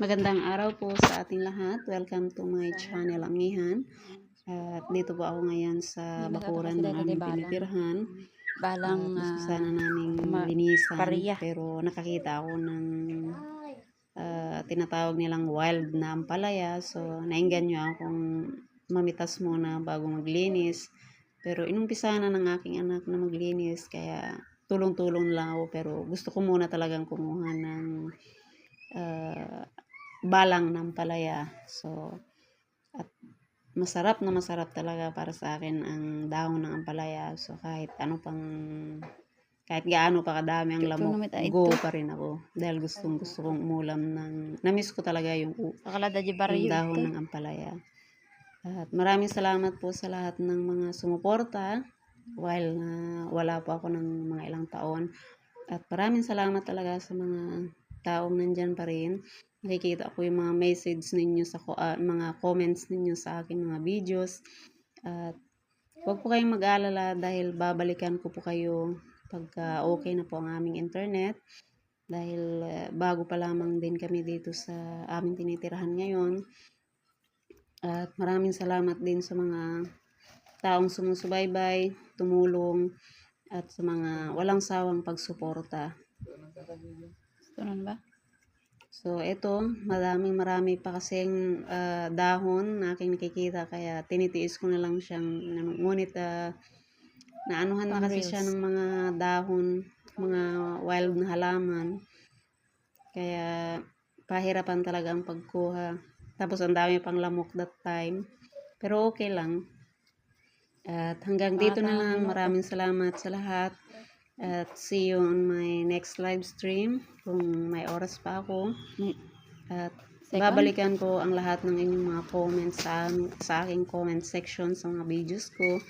Magandang araw po sa ating lahat. Welcome to my channel, Amihan. At dito po ako ngayon sa bakuran ng aming dahil tinitirhan. Balang At gusto ah, sana naming linisan. pariya. Pero nakakita ako ng ah, tinatawag nilang wild na ampalaya. So, nainganyo akong mamitas muna bago maglinis. Pero inumpisa na ng aking anak na maglinis. Kaya tulong-tulong lang ako. Pero gusto ko muna talagang kumuha ng ah, balang ng palaya. So, at masarap na masarap talaga para sa akin ang dahon ng ampalaya. So, kahit ano pang, kahit gaano pa kadami ang lamok, go pa rin ako. Dahil gustong gusto kong umulam ng, namiss ko talaga yung, yung dahon ng ampalaya. At maraming salamat po sa lahat ng mga sumuporta while na wala po ako ng mga ilang taon. At maraming salamat talaga sa mga taong nandyan pa rin. Nakikita ko yung mga message ninyo sa ah, mga comments ninyo sa aking mga videos. At huwag po kayong mag-alala dahil babalikan ko po kayo pagka okay na po ang aming internet. Dahil eh, bago pa lamang din kami dito sa aming tinitirahan ngayon. At maraming salamat din sa mga taong sumusubaybay, tumulong, at sa mga walang sawang pagsuporta. Ito nun ba? So, ito, maraming marami pa kasing ah, dahon na aking nakikita, kaya tinitiis ko na lang siyang, ngunit ah, naanuhan na kasi siya ng mga dahon, mga wild na halaman. Kaya, pahirapan talaga ang pagkuha. Tapos, ang dami pang lamok that time. Pero okay lang. At hanggang dito na lang. Maraming salamat sa lahat. At see you on my next live stream kung may oras pa ako. Ni- At Second? babalikan ko ang lahat ng inyong mga comments sa, sa aking comment section sa mga videos ko.